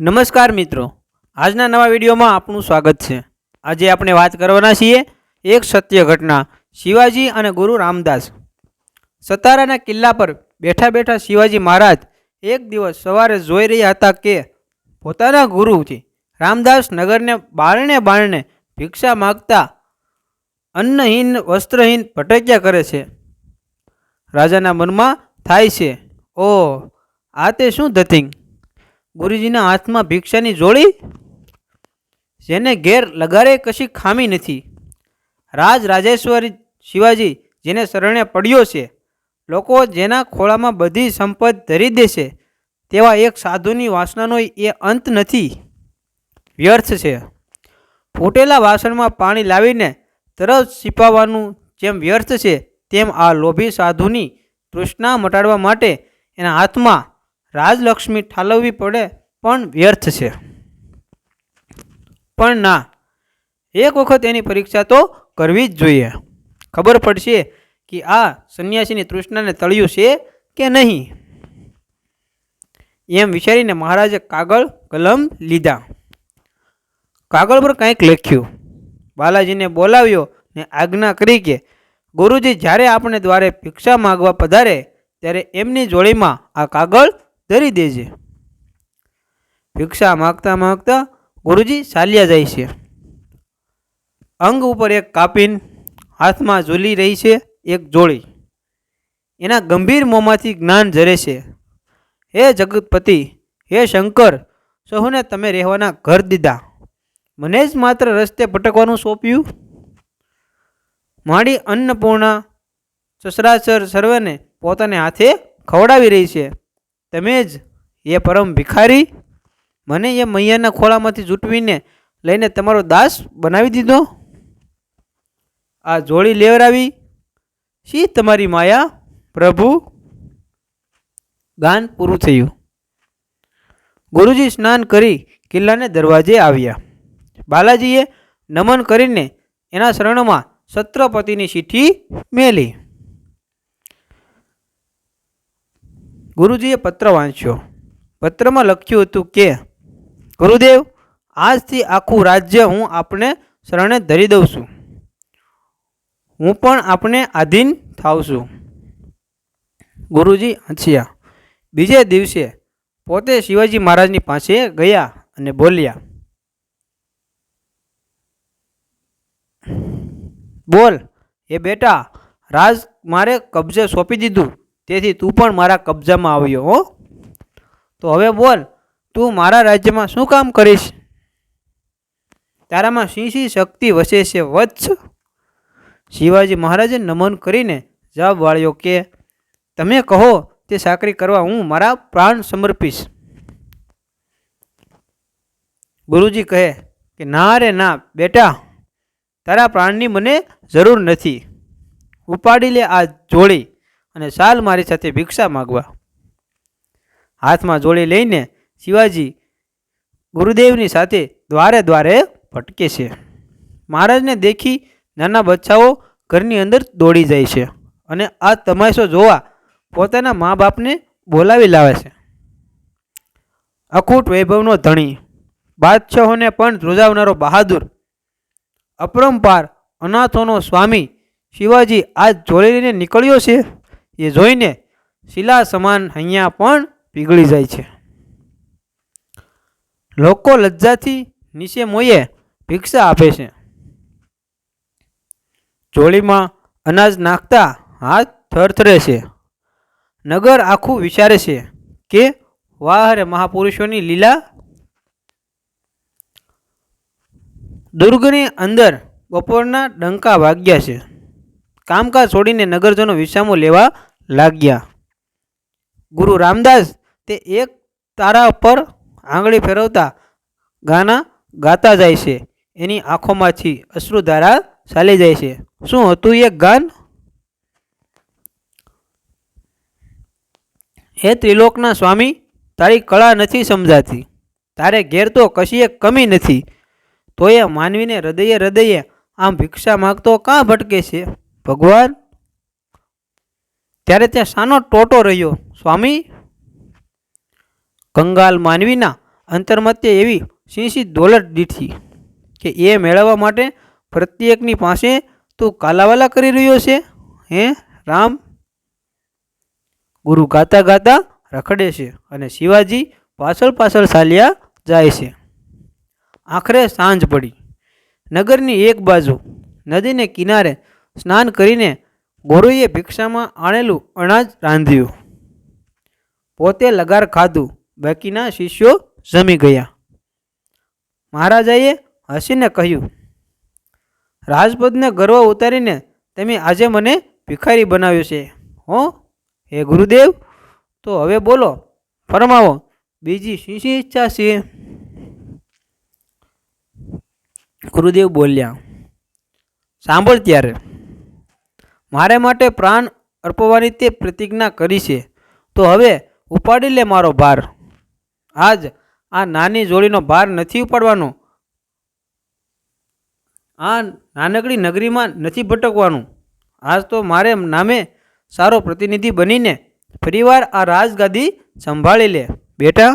નમસ્કાર મિત્રો. આજના નવા વિડીયોમાં આપનું સ્વાગત છે. આજે આપણે વાત કરવાના છીએ એક સત્ય ઘટના, શિવાજી અને ગુરુ રામદાસ. સતારાના કિલ્લા પર બેઠા બેઠા શિવાજી મહારાજ એક દિવસ સવારે જોઈ રહ્યા હતા કે પોતાના ગુરુથી રામદાસ નગરને બારણે બારણે ભિક્ષા માગતા અન્નહીન, વસ્ત્રહીન ભટક્યા કરે છે. રાજાના મનમાં થાય છે ઓ આ તે શું ધતિંગ? ગુરુજીના હાથમાં ભિક્ષાની જોડી? જેને ઘેર લગારે કશી ખામી નથી. રાજ રાજેશ્વરી શિવાજી જેને શરણે પડ્યો છે, લોકો જેના ખોળામાં બધી સંપત ધરી દેશે, તેવા એક સાધુની વાસનાનો એ અંત નથી. વ્યર્થ છે. ફૂટેલા વાસણમાં પાણી લાવીને તરત છીપાવવાનું જેમ વ્યર્થ છે, તેમ આ લોભી સાધુની તૃષ્ણા મટાડવા માટે એના હાથમાં રાજલક્ષ્મી ઠાલવવી પડે પણ વ્યર્થ છે. પણ ના, એક વખત એની પરીક્ષા તો કરવી જ જોઈએ. ખબર પડશે કે આ સંન્યાસીની તૃષ્ણાને તળ્યું છે કે નહીં? એમ વિચારીને મહારાજે કાગળ, કલમ લીધા. કાગળ પર કંઈક લખ્યું. બાલાજીને બોલાવ્યો ને આજ્ઞા કરી કે, ગુરુજી, જ્યારે આપણે દ્વારે ભિક્ષા માગવા પધારે, ત્યારે એમની જોડીમાં આ કાગળ ધરી દેજે. ભિક્ષા માગતા માગતા ગુરુજી ચાલ્યા જાય છે. અંગ ઉપર એક કાપીન હાથમાં ઝૂલી રહી છે એક જોડી. એના ગંભીર મોંમાંથી જ્ઞાન ઝરે છે. હે જગતપતિ, હે શંકર, સહુને તમે રહેવાના ઘર દીધા. મને જ માત્ર રસ્તે ભટકવાનું સોંપ્યું? માડી અન્નપૂર્ણા સસરાચર સર્વેને પોતાને હાથે ખવડાવી રહી છે. તમે જ એ પરમ ભિખારી મને એ મૈયાના ખોળામાંથી જૂટવીને લઈને તમારો દાસ બનાવી દીધો? આ જોડી લેવરાવી શી તમારી માયા? પ્રભુ ગાન પૂરું થયું. ગુરુજી સ્નાન કરી કિલ્લાને દરવાજે આવ્યા. બાલાજીએ નમન કરીને એના શરણમાં સત્રપતિની ચિઠ્ઠી મેલી. ગુરુજીએ પત્ર વાંચ્યો. પત્રમાં લખ્યું હતું કે, ગુરુદેવ, આજથી આખું રાજ્ય હું આપને શરણે ધરી દઉં છું. હું પણ આપને આધીન થાવ છું. ગુરુજી હંસ્યા. બીજે દિવસે પોતે શિવાજી મહારાજની પાસે ગયા અને બોલ્યા, બોલ, એ બેટા, રાજ મારે કબજે સોંપી દીધું. તેથી તું પણ મારા કબજામાં આવ્યો, હો. તો હવે બોલ, તું મારા રાજ્યમાં શું કામ કરીશ? તારામાં શી શી શક્તિ વસે છે, વત્સ? શિવાજી મહારાજે નમન કરીને જવાબ વાળ્યો કે, તમે કહો, તે સાકરી કરવા હું મારા પ્રાણ સમર્પીશ. ગુરુજી કહે કે, ના રે, ના, બેટા, તારા પ્રાણની મને જરૂર નથી. ઉપાડી લે આ જોડી. અને શાલ મારી સાથે ભિક્ષા માગવા. હાથમાં જોડી લઈને શિવાજી ગુરુદેવની સાથે દ્વારે દ્વારે ભટકે છે. મહારાજને દેખી નાના બચ્ચાઓ ઘરની અંદર દોડી જાય છે અને આ તમાશો જોવા પોતાના મા બાપને બોલાવી લાવે છે. અખૂટ વૈભવનો ધણી, બાદશાહોને પણ ધ્રુજાવનારો બહાદુર, અપરંપાર અનાથોનો સ્વામી શિવાજી આજ જોડીને નીકળ્યો છે? એ જોઈને શિલા સમાન અહીંયા પણ પીગળી જાય છે. લોકો લજ્જાથી નીચે મોયે ભિક્ષા આપે છે. જોળીમાં અનાજ નાખતા હાથ થરથરે છે. નગર આખું વિચારે છે કે વાહ રે મહાપુરુષોની લીલા દુર્ગની અંદર બપોરના ડંકા વાગ્યા છે. કામકાજ છોડીને નગરજનો વિસામો લેવા લાગ્યા. ગુરુ રામદાસ તે એક તારા પર આંગળી ફેરવતા ગાના ગાતા જાય છે. એની આંખોમાંથી અશ્રુધારા ચાલી જાય છે. શું હતું એ ગાન? હે ત્રિલોકના સ્વામી તારી કળા નથી સમજાતી. તારે ઘેર તો કશી એક કમી નથી. તો એ માનવીને હૃદયે હૃદયે આમ ભિક્ષા માગતો કાં ભટકે છે? ભગવાન ત્યારે ત્યાં શાનો ટોટો રહ્યો. સ્વામી કંગાલ માનવીના અંતર્મત્ય એવી સિંહસી દોલત દીઠી કે એ મેળવવા માટે પ્રત્યેકની પાસે તું કાલાવાલા કરી રહ્યો છે? હે રામ? ગુરુ ગાતા ગાતા રખડે છે અને શિવાજી પાછળ પાછળ ચાલ્યા જાય છે. આખરે સાંજ પડી. નગરની એક બાજુ નદીને કિનારે સ્નાન કરીને ગોરુએ ભિક્ષામાં આણેલું અનાજ રાંધ્યું. પોતે લગાર ખાધું. બાકીના શિષ્યો જમી ગયા. મહારાજાએ હસીને કહ્યું, રાજપદને ગર્વ ઉતારીને તમે આજે મને ભિખારી બનાવ્યો છે. હો, હે ગુરુદેવ, તો હવે બોલો, ફરમાવો, બીજી શી શી ઈચ્છા છે? ગુરુદેવ બોલ્યા, સાંભળ ત્યારે મારે માટે પ્રાણ અર્પવાની તે પ્રતિજ્ઞા કરી છે. તો હવે ઉપાડી લે મારો ભાર. આજ આ નાની જોડીનો ભાર નથી ઉપાડવાનો. આ નાનકડી નગરીમાં નથી ભટકવાનું. આજ તો મારે નામે સારો પ્રતિનિધિ બનીને ફરીવાર આ રાજગાદી સંભાળી લે. બેટા,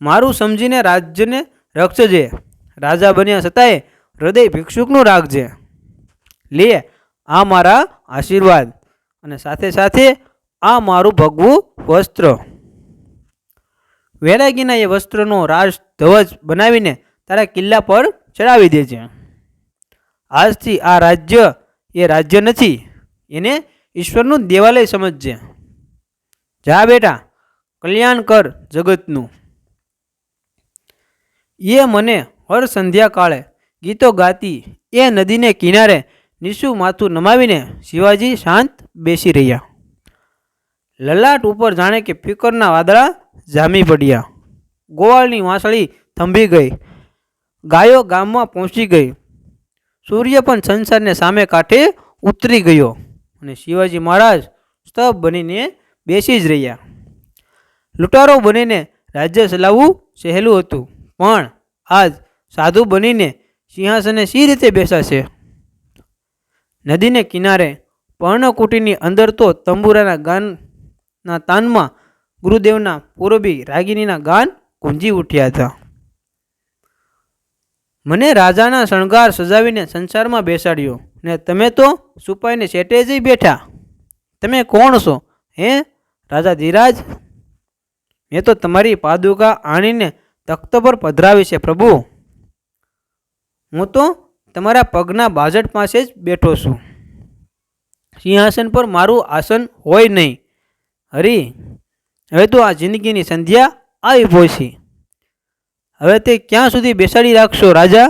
મારું સમજીને રાજ્યને રક્ષજે. રાજા બન્યા છતાંય હૃદય ભિક્ષુકનું રાખજે લે, આ મારા આશીર્વાદ અને સાથે સાથે આ મારું ભગવું વસ્ત્ર. વેરાગીના એ વસ્ત્રનો રાજ ધ્વજ બનાવીને તારા કિલ્લા પર ચડાવી દેજે. આજથી આ રાજ્ય એ રાજ્ય નથી, એને ઈશ્વરનું દેવાલય સમજજે. જા બેટા, કલ્યાણ કર જગતનું. એ મને હર સંધ્યાકાળે ગીતો ગાતી એ નદીને કિનારે નિશુ માથું નમાવીને શિવાજી શાંત બેસી રહ્યા. લલાટ ઉપર જાણે કે ફિકરના વાદળા જામી પડ્યા. ગોવાળની વાંસળી થંભી ગઈ. ગાયો ગામમાં પહોંચી ગઈ. સૂર્ય પણ સંસારને સામે કાંઠે ઉતરી ગયો અને શિવાજી મહારાજ સ્તભ બનીને બેસી જ રહ્યા. લૂંટારો બનીને રાજ્ય ચલાવવું સહેલું હતું. પણ આજ સાધુ બનીને સિંહાસને સી રીતે બેસાશે? નદીને કિનારે પર્ણકુટીની અંદર તો તંબુરાના ગાનના તાનમાં ગુરુદેવના પૂર્વી રાગિનીના ગાન ગુંજી ઉઠ્યા હતા. મને રાજાના શણગાર સજાવીને સંસારમાં બેસાડ્યો ને તમે તો સુપાઈને સેટે જઈ બેઠા? તમે કોણ છો? હે, રાજા ધીરાજ? મેં તો તમારી પાદુકા આણીને તખ્ત પર પધરાવી છે પ્રભુ. હું તો તમારા પગના બાજટ પાસે જ બેઠો છું. સિંહાસન પર મારું આસન હોય નહીં. હરી, હવે તો આ જિંદગીની સંધ્યા આવી પહોંચી હવે તે ક્યાં સુધી બેસાડી રાખશો રાજા?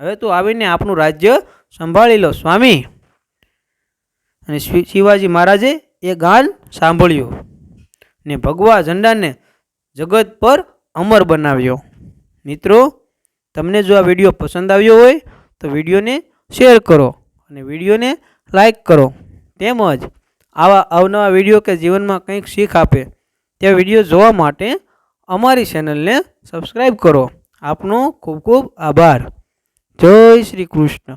હવે તો આવીને આપણું રાજ્ય સંભાળી લો, સ્વામી. અને શિવાજી મહારાજે એ ગાન સાંભળ્યું ને ભગવા ઝંડાને જગત પર અમર બનાવ્યો. મિત્રો તમને જો આ વીડિયો પસંદ આવ્યો હોય, તો વિડીયોને શેર કરો અને વિડીયોને લાઈક કરો. તેમજ આવા અવનવા વીડિયો કે જીવનમાં કંઈક શીખ આપે, તે વીડિયો જોવા માટે અમારી ચેનલને સબસ્ક્રાઈબ કરો. આપનો ખૂબ ખૂબ આભાર. જય શ્રી કૃષ્ણ.